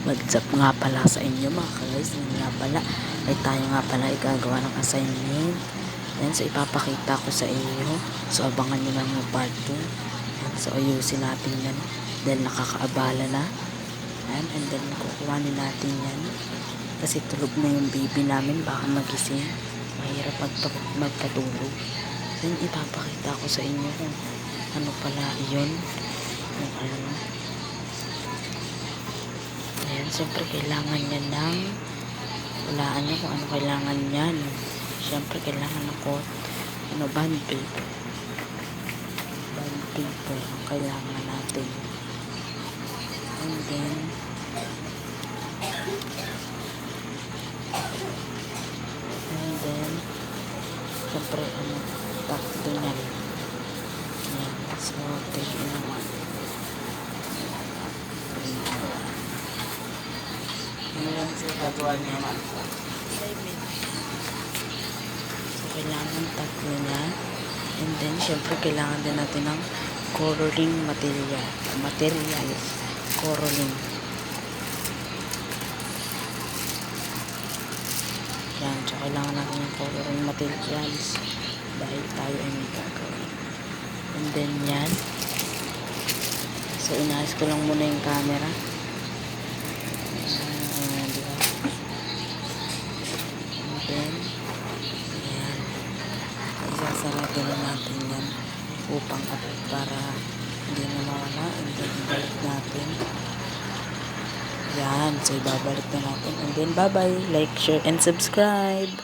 What's up nga pala sa inyo mga guys. Yan nga pala ay tayo nga pala ay gagawa ng assignment. Yan, so ipapakita ko sa inyo. So abangan nyo lang yung part 2. Yan, so ayusin natin yan. Dahil nakakaabala na. Yan, and then kukuhanin natin yan. Kasi tulog na yung baby namin. Baka magising. Mahirap magpa- magpatulog. Then ipapakita ko sa inyo kung ano pala yun. Yung ano. Siyempre kailangan niya ng walaan niya kung ano kailangan niyan. Siyempre kailangan ng coat, ano, bond paper. Bond paper ang kailangan natin. And then, and then, siyempre, ano, tatlo niyan. Ayan, so, Katuan niya naman. So, kailangan tatlo niya. And then, syempre, kailangan din natin ng coloring material. Materials. Coloring. Yan. So, kailangan natin ng coloring materials. Dahil tayo ay may gagawin. And then, yan. So, inaayos ko lang muna yung camera. Then, Ayan. Isasarado na natin yan upang para hindi na mawala. And then, ibalik natin. Yan. So, ibabalik na natin. And then, bye-bye. Like, share, and subscribe.